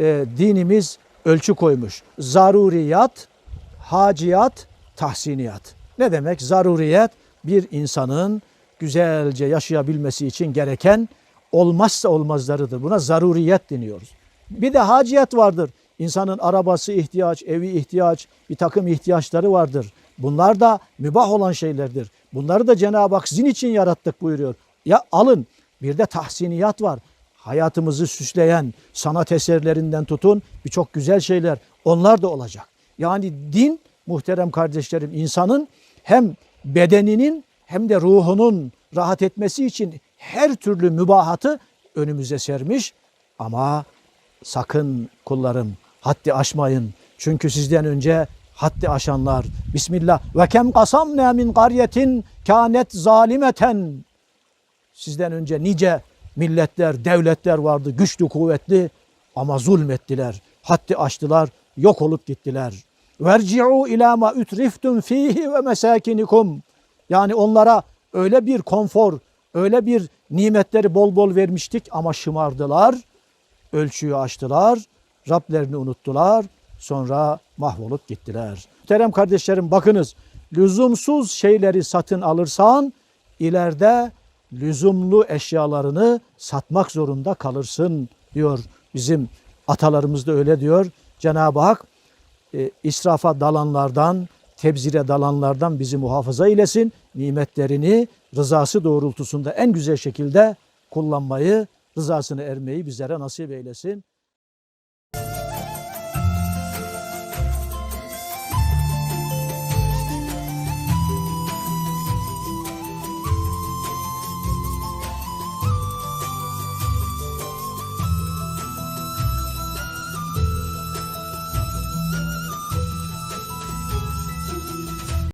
e, dinimiz ölçü koymuş. Zaruriyat, haciyat, tahsiniyat. Ne demek? Zaruriyet bir insanın güzelce yaşayabilmesi için gereken olmazsa olmazlarıdır. Buna zaruriyet deniyoruz. Bir de haciyat vardır. İnsanın arabası ihtiyaç, evi ihtiyaç, bir takım ihtiyaçları vardır. Bunlar da mübah olan şeylerdir. Bunları da Cenab-ı Hak sizin için yarattık buyuruyor. Ya alın. Bir de tahsiniyat var. Hayatımızı süsleyen sanat eserlerinden tutun birçok güzel şeyler. Onlar da olacak. Yani din muhterem kardeşlerim insanın hem bedeninin hem de ruhunun rahat etmesi için her türlü mübahatı önümüze sermiş. Ama sakın kullarım haddi aşmayın. Çünkü sizden önce haddi aşanlar. Bismillah. Ve kem kasamne min qaryetin kanet zalimeten. Sizden önce nice milletler, devletler vardı, güçlü, kuvvetli ama zulmettiler. Haddi aştılar, yok olup gittiler. Verci'u ila ma ütriftum fihi ve mesakinikum. Yani onlara öyle bir konfor, öyle bir nimetleri bol bol vermiştik ama şımardılar, ölçüyü aştılar, Rablerini unuttular, sonra mahvolup gittiler. Muhterem kardeşlerim bakınız, lüzumsuz şeyleri satın alırsan ileride lüzumlu eşyalarını satmak zorunda kalırsın diyor bizim atalarımız da öyle diyor. Cenab-ı Hak e, israfa dalanlardan, tebzire dalanlardan bizi muhafaza eylesin. Nimetlerini rızası doğrultusunda en güzel şekilde kullanmayı, rızasını ermeyi bizlere nasip eylesin.